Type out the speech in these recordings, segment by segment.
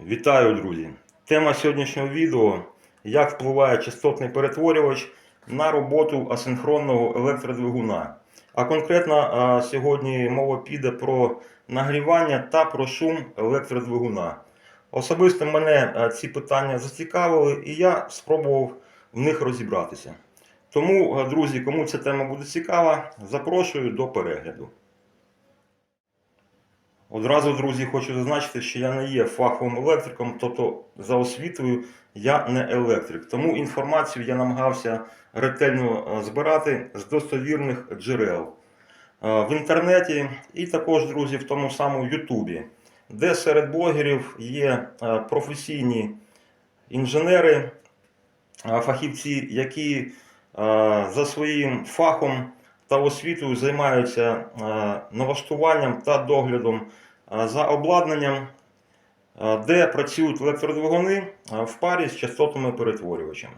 Вітаю, друзі! Тема сьогоднішнього відео як впливає частотний перетворювач на роботу асинхронного електродвигуна. А конкретно сьогодні мова піде про нагрівання та про шум електродвигуна. Особисто мене ці питання зацікавили і я спробував в них розібратися. Тому, друзі, кому ця тема буде цікава, запрошую до перегляду. Одразу, друзі, хочу зазначити, що я не є фаховим електриком, тобто за освітою я не електрик. Тому інформацію я намагався ретельно е, збирати з достовірних джерел е, в інтернеті і також, друзі, в тому самому Ютубі, де серед блогерів є е, професійні інженери, фахівці, які за своїм фахом та освітою займаються е, налаштуванням та доглядом е, за обладнанням, е, де працюють електродвигуни в парі з частотними перетворювачами.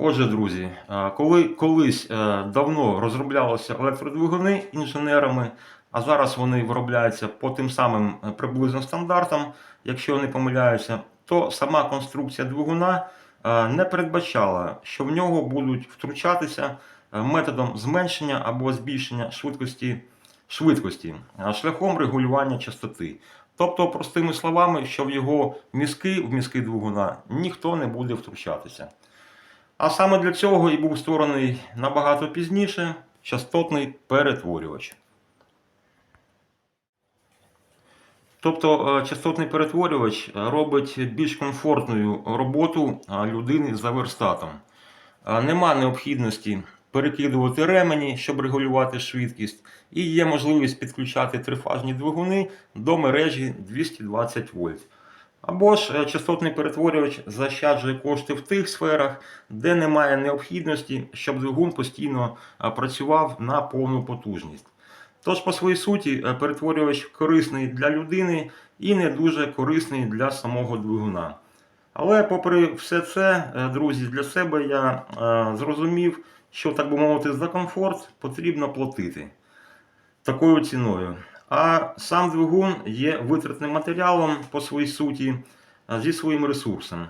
Отже, друзі, коли колись давно розроблялися електродвигуни інженерами, а зараз вони виробляються по тим самим приблизно стандартам, якщо не помиляюся, то сама конструкція двигуна не передбачала, що в нього будуть втручатися е, методом зменшення або збільшення швидкості, швидкості е, шляхом регулювання частоти. Тобто, простими словами, що в його мізки, в мізки двигуна ніхто не буде втручатися. А саме для цього і був створений набагато пізніше частотний перетворювач. Тобто е, частотний перетворювач е, робить більш комфортною роботу е, людини за верстатом. Нема необхідності перекидувати ремені, щоб регулювати швидкість, і є можливість підключати трифажні двигуни до мережі 220 вольт. Або ж частотний перетворювач заощаджує кошти в тих сферах, де немає необхідності, щоб двигун постійно працював на повну потужність. Тож, по своїй суті, е, перетворювач корисний для людини і не дуже корисний для самого двигуна. Але, попри все це, е, друзі, для себе я е, зрозумів, що, так би мовити, за комфорт потрібно платити такою ціною. А сам двигун є витратним матеріалом по своїй суті зі своїм ресурсом.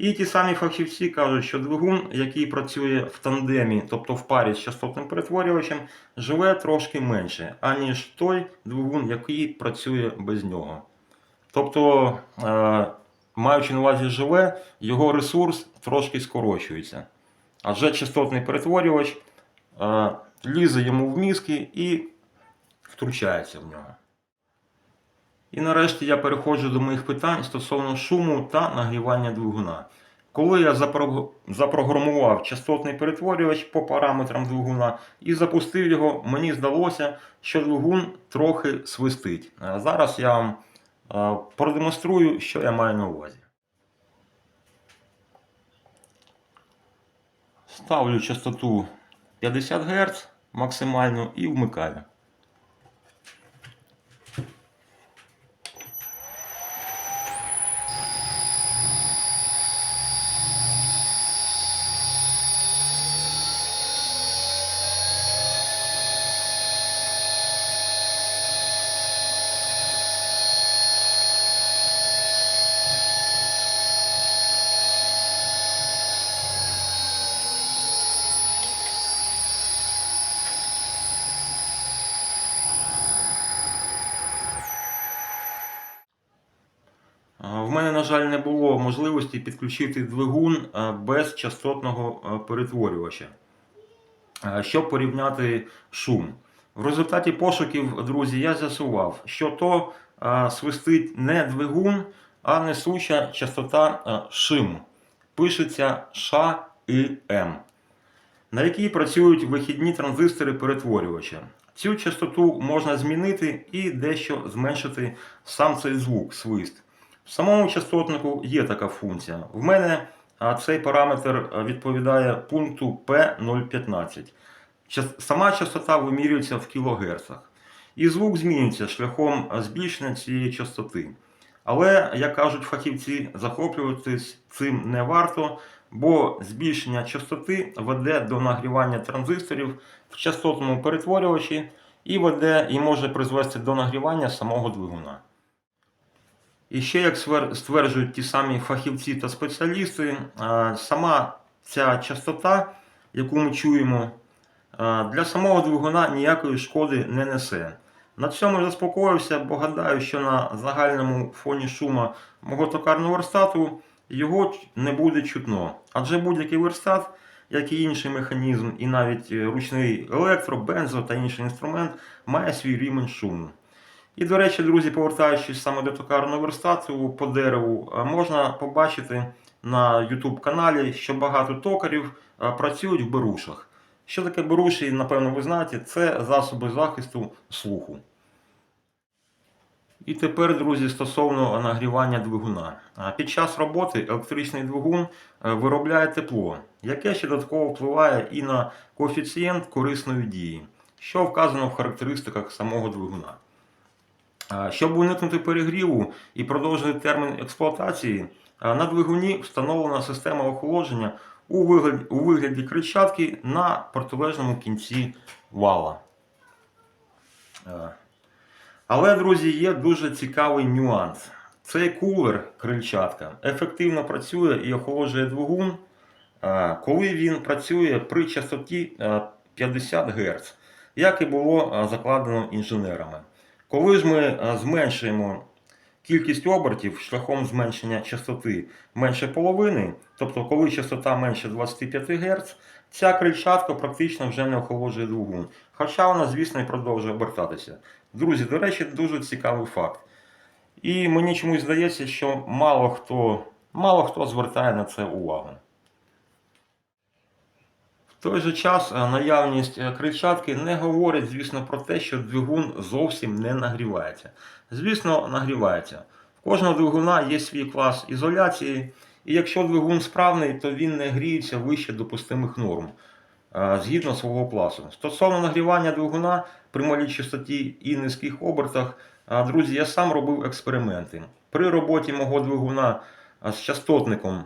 І ті самі фахівці кажуть, що двигун, який працює в тандемі, тобто в парі з частотним перетворювачем, живе трошки менше, аніж той двигун, який працює без нього. Тобто, е, маючи на увазі живе, його ресурс трошки скорочується. Адже частотний перетворювач е, лізе йому в мізки і втручається в нього. І нарешті я переходжу до моїх питань стосовно шуму та нагрівання двигуна. Коли я запрограмував частотний перетворювач по параметрам двигуна і запустив його, мені здалося, що двигун трохи свистить. Зараз я вам продемонструю, що я маю на увазі. Ставлю частоту 50 Гц максимально і вмикаю. А, В мене, на жаль, не було можливості підключити двигун без частотного перетворювача, щоб порівняти шум. В результаті пошуків, друзі, я з'ясував, що то свистить не двигун, а несуча частота шим. Пишеться Ш і М, на якій працюють вихідні транзистори перетворювача. Цю частоту можна змінити і дещо зменшити сам цей звук, свист. В самому частотнику є така функція. В мене цей параметр відповідає пункту P015. Сама частота вимірюється в кілогерцах. І звук змінюється шляхом збільшення цієї частоти. Але, як кажуть фахівці, захоплюватись цим не варто, бо збільшення частоти веде до нагрівання транзисторів в частотному перетворювачі і веде і може призвести до нагрівання самого двигуна. І ще, як стверджують ті самі фахівці та спеціалісти, сама ця частота, яку ми чуємо, для самого двигуна ніякої шкоди не несе. На цьому заспокоївся, бо гадаю, що на загальному фоні шума мого токарного верстату його не буде чутно. Адже будь-який верстат, як і інший механізм, і навіть е, ручний електро, бензо та інший інструмент має свій рівень шуму. І, до речі, друзі, повертаючись саме до токарного верстату по дереву, е, можна побачити на YouTube каналі, що багато токарів е, працюють в берушах. Що таке беруші, напевно, ви знаєте, це засоби захисту слуху. І тепер, друзі, стосовно нагрівання двигуна. Під час роботи електричний двигун е, виробляє тепло, яке ще додатково впливає і на коефіцієнт корисної дії, що вказано в характеристиках самого двигуна. Щоб уникнути перегріву і продовжити термін експлуатації, на двигуні встановлена система охолодження у вигляді, у вигляді кричатки на протилежному кінці вала. Але, друзі, є дуже цікавий нюанс. Цей кулер крильчатка ефективно працює і охолоджує двигун, коли він працює при частоті е, 50 Гц, як і було закладено інженерами. Коли ж ми е, зменшуємо кількість обертів шляхом зменшення частоти менше половини, тобто коли частота менше 25 Гц, ця крильчатка практично вже не охолоджує двигун. Хоча вона, звісно, і продовжує обертатися. Друзі, до речі, дуже цікавий факт. І мені чомусь здається, що мало хто, мало хто звертає на це увагу. В той же час е, наявність е, крильчатки не говорить, звісно, про те, що двигун зовсім не нагрівається. Звісно, нагрівається. В кожного двигуна є свій клас ізоляції, і якщо двигун справний, то він не гріється вище допустимих норм е, згідно свого класу. Стосовно нагрівання двигуна при малій частоті і низьких обертах, друзі, я сам робив експерименти. При роботі мого двигуна з частотником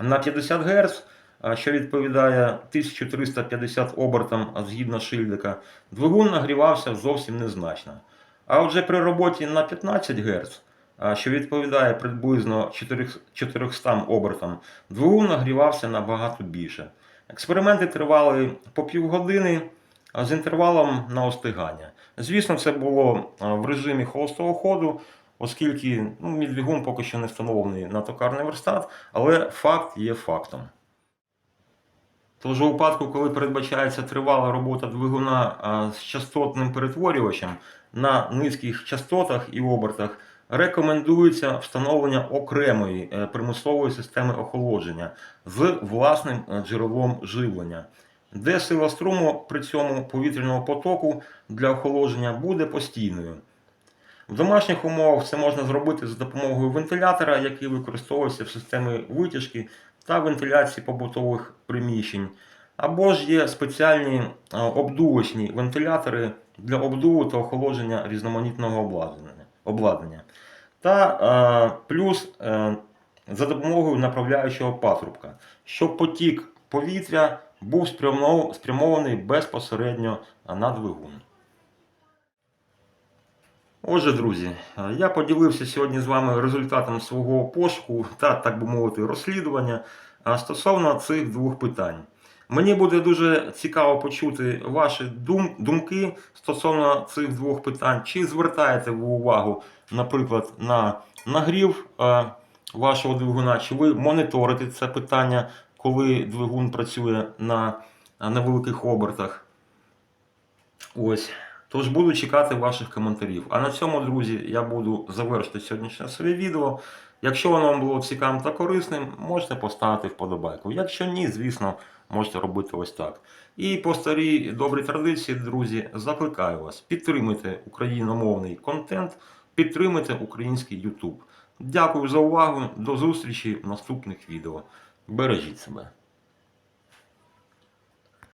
на 50 Гц, що відповідає 1350 обертам згідно шильдика, двигун нагрівався зовсім незначно. А отже при роботі на 15 Гц, що відповідає приблизно 400 обертам, двигун нагрівався набагато більше. Експерименти тривали по півгодини з інтервалом на остигання. Звісно, це було в режимі холостого ходу, оскільки ну, мій двигун поки що не встановлений на токарний верстат, але факт є фактом. Тож у випадку, коли передбачається тривала робота двигуна з частотним перетворювачем на низьких частотах і обертах, рекомендується встановлення окремої е, примусової системи охолодження з власним е, джерелом живлення, де сила струму при цьому повітряного потоку для охолодження буде постійною. В домашніх умовах це можна зробити за допомогою вентилятора, який використовується в системі витяжки та вентиляції побутових приміщень. Або ж є спеціальні е, обдувочні вентилятори для обдуву та охолодження різноманітного обладнання. Та е, плюс е, за допомогою направляючого патрубка, щоб потік повітря був спрямов- спрямований безпосередньо на двигун. Отже, друзі, е, я поділився сьогодні з вами результатом свого пошуку та, так би мовити, розслідування стосовно цих двох питань. Мені буде дуже цікаво почути ваші дум, думки стосовно цих двох питань. Чи звертаєте ви увагу, наприклад, на нагрів е, вашого двигуна, чи ви моніторите це питання, коли двигун працює на невеликих обертах? Ось. Тож буду чекати ваших коментарів. А на цьому, друзі, я буду завершити сьогоднішнє своє відео. Якщо воно вам було цікавим та корисним, можете поставити вподобайку. Якщо ні, звісно, можете робити ось так. І по старій добрій традиції, друзі, закликаю вас, підтримуйте україномовний контент, підтримуйте український YouTube. Дякую за увагу, до зустрічі в наступних відео. Бережіть себе.